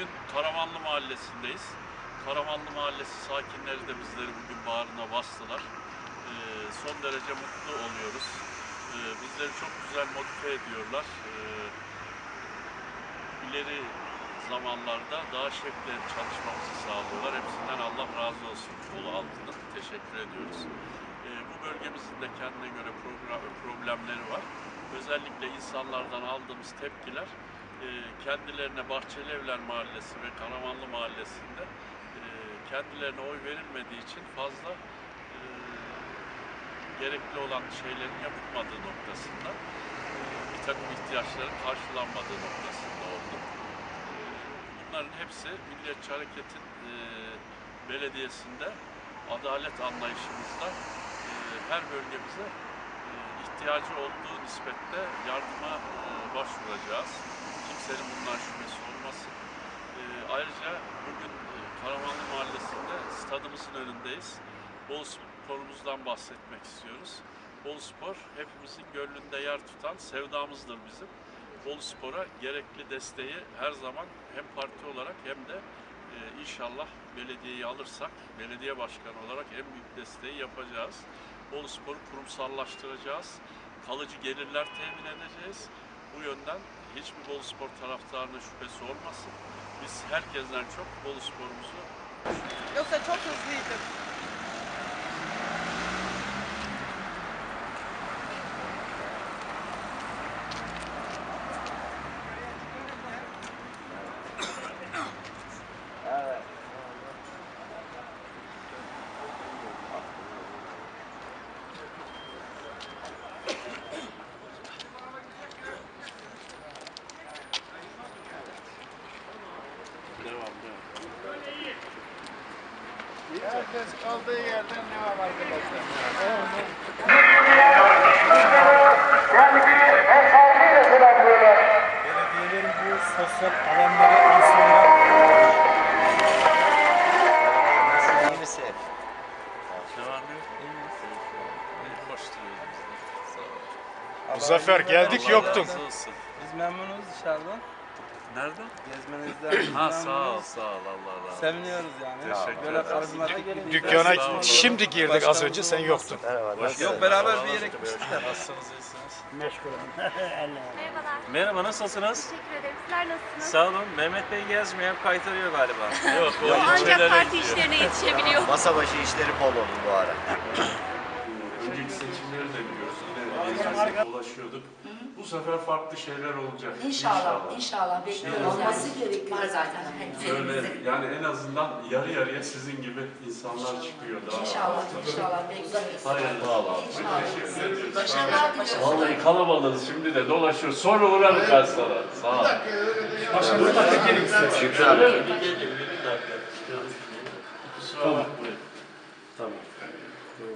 Bugün Karamanlı Mahallesi'ndeyiz. Karamanlı Mahallesi sakinleri de bizleri bugün bağrına bastılar. Ee, son derece mutlu oluyoruz. Ee, bizleri çok güzel motive ediyorlar. Ee, ileri zamanlarda daha şevkle çalışmamızı sağlıyorlar. Hepsinden Allah razı olsun. Bolu halkına teşekkür ediyoruz. Ee, bu bölgemizin de kendine göre problemleri var. Özellikle insanlardan aldığımız tepkiler kendilerine Bahçeli Evler Mahallesi ve Karamanlı Mahallesi'nde e, kendilerine oy verilmediği için fazla e, gerekli olan şeylerin yapılmadığı noktasında e, bir takım ihtiyaçların karşılanmadığı noktasında oldu. Bunların hepsi Milliyetçi Hareket'in belediyesinde adalet anlayışımızda her bölgemize ihtiyacı olduğu nispette yardıma başvuracağız. Kimsenin bundan şüphesi olmasın. E, ayrıca bugün e, Karamanlı Mahallesi'nde stadımızın önündeyiz. Bol sporumuzdan bahsetmek istiyoruz. Bol spor hepimizin gönlünde yer tutan sevdamızdır bizim. Bol Spor'a gerekli desteği her zaman hem parti olarak hem de e, inşallah belediyeyi alırsak belediye başkanı olarak en büyük desteği yapacağız. Bolu Spor'u kurumsallaştıracağız. Kalıcı gelirler temin edeceğiz. Bu yönden hiçbir Bolu Spor taraftarının şüphesi olmasın. Biz herkesten çok Bolu Spor'umuzu Yoksa çok hızlıydı. devam Herkes kaldığı yerden devam arkadaşlar. Belediyelerin bu sosyal alanları insanlara İyi misin? Devam yok. Hoş olun. Muzaffer geldik yoktun. Biz memnunuz dışarıdan. Nereden? Gezmenizden Ha sağ ol, sağ ol. Allah razı olsun. Seviniyoruz yani. Teşekkür Böyle gelince. Dükkana şimdi girdik az önce sen yoktun. Merhaba. Nasılsın? geldiniz. beraber Allah bir yere olsun. gitmişler. Nasılsınız, iyisiniz? Merhabalar. Merhaba nasılsınız? Teşekkür ederim. Sizler nasılsınız? Sağ olun. Mehmet Bey gezmiyor, hep kaytarıyor galiba. Yok, o ancak parti işlerine yetişebiliyor. Masa başı işleri bol olur bu ara. Önceki seçimleri de ulaşıyorduk. Bu sefer farklı şeyler olacak. İnşallah, inşallah. inşallah. Olması gerekiyor. Zaten. Böyle yani en azından yarı yarıya sizin gibi insanlar çıkıyor daha. İnşallah, inşallah. Hayırlı Allah'ım. Teşekkür ederiz. Başarılar diliyoruz. Vallahi kalabalığız şimdi de dolaşıyor. Sonra uğrarım ben sana. Sağ ol. Başarılar. Bir dakika size. Şükrü abi. Bir gelin, bir dakika. Kusura bakmayın. Tamam. Tamam. Tamam.